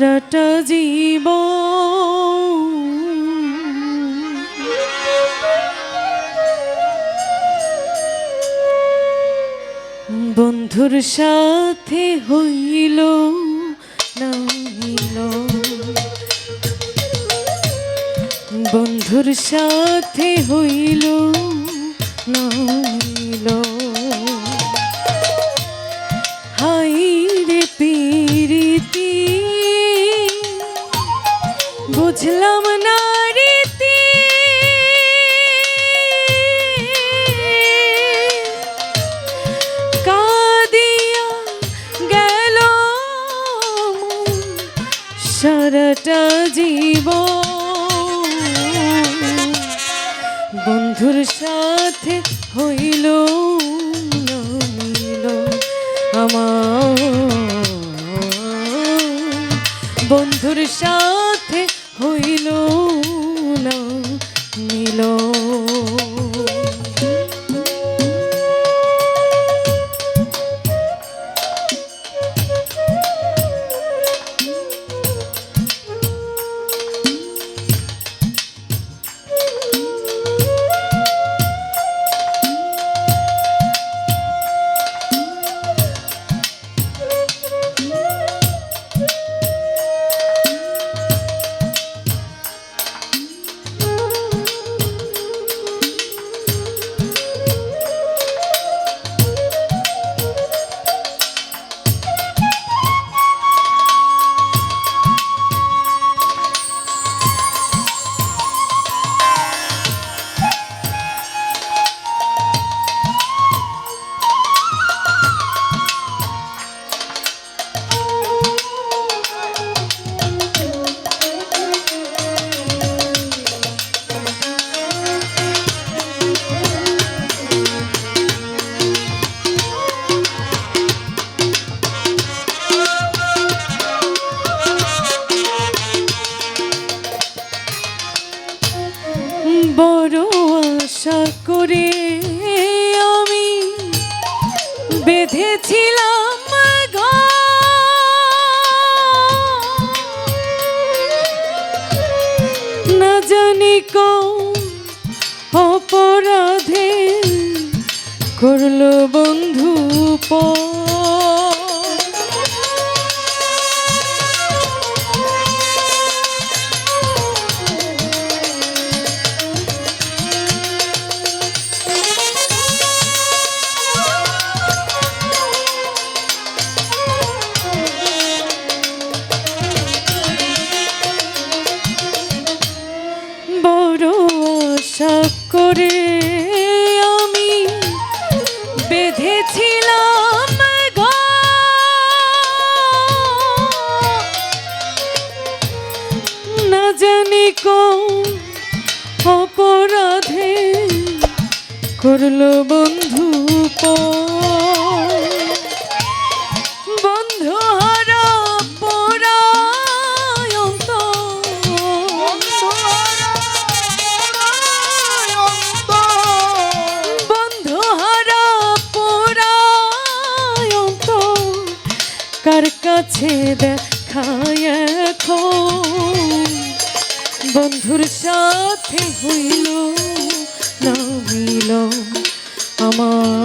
সারাটা জীব বন্ধুর সাথে হইল না বন্ধুর সাথে হইল না সারাটা জীব বন্ধুর সাথে হইল আমার। বন্ধুর সাথে বড় আশা করে আমি বেঁধেছিলাম না জানি অপরাধে করল বন্ধু পর বন্ধুর সাথে হইল না মিল আমার।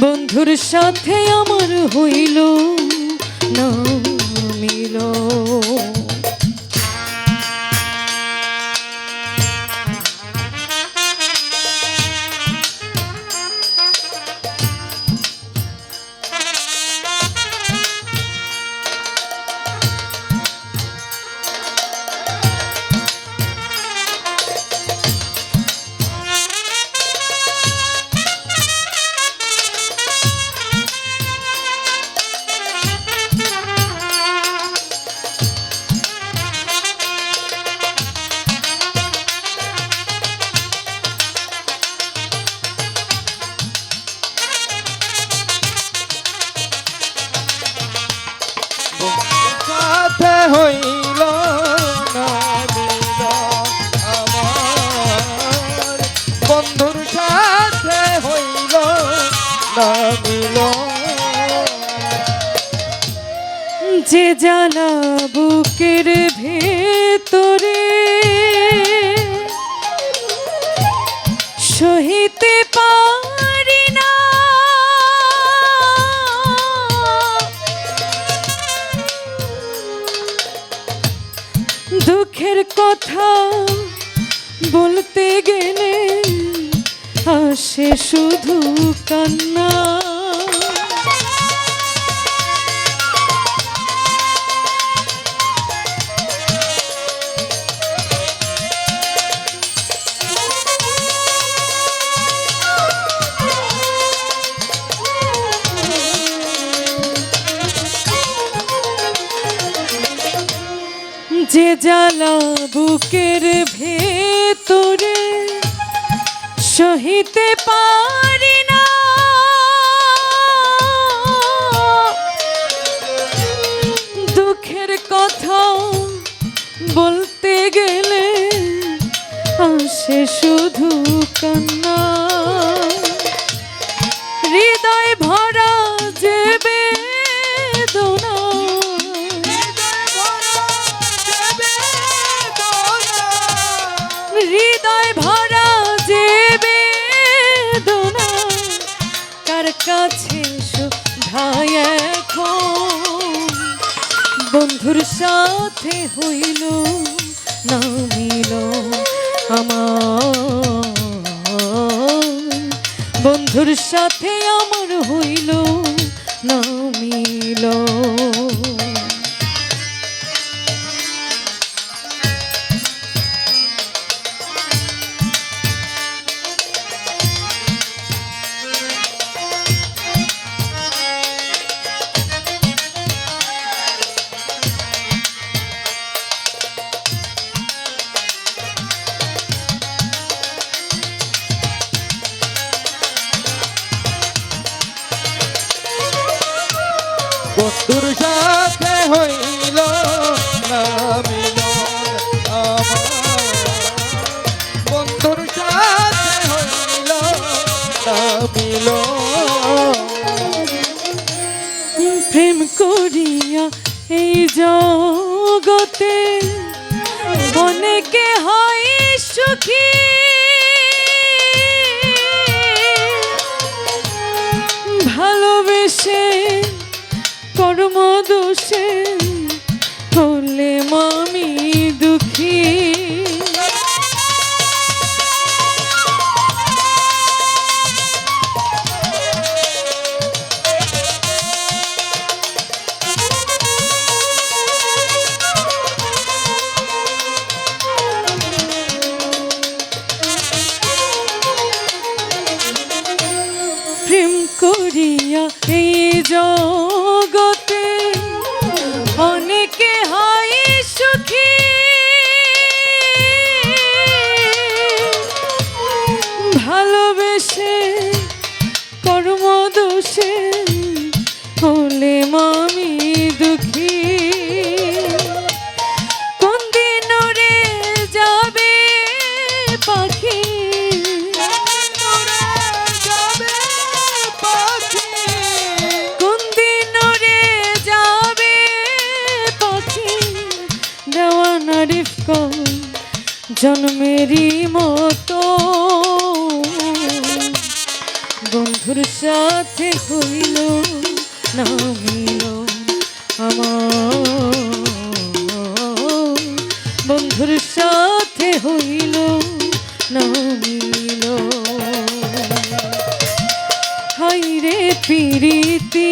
বন্ধুর সাথে আমার হইল না যে জ্বালা বুকের ভেতরে সহিতে পারি না। দুঃখের কথাও বলতে গেলে আসে শুধু কান্না। কাছে এখন। বন্ধুর সাথে হইল না মিল আমার। বন্ধুর সাথে আমার হইল না প্রেম করিয়া এই জগতে অনেকে হয় সুখী? ভালোবেসে কর্ম দোষে হলে মামি দোষে হলে মামি দুঃখী। কোন দিন যাবে পাখি? কোন দিন যাবে পাখি? জন্মেরই মতো বন্ধুর সাথে হইল, না মিল আমার। বন্ধুর সাথে হইল, না মিল হাইরে পিরিতি,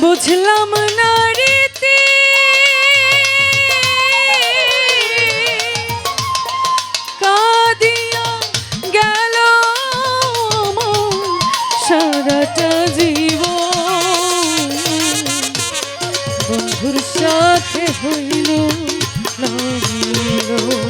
বুঝলাম না সারাটা জীব বন্ধুর সাথে হইল না মিলল।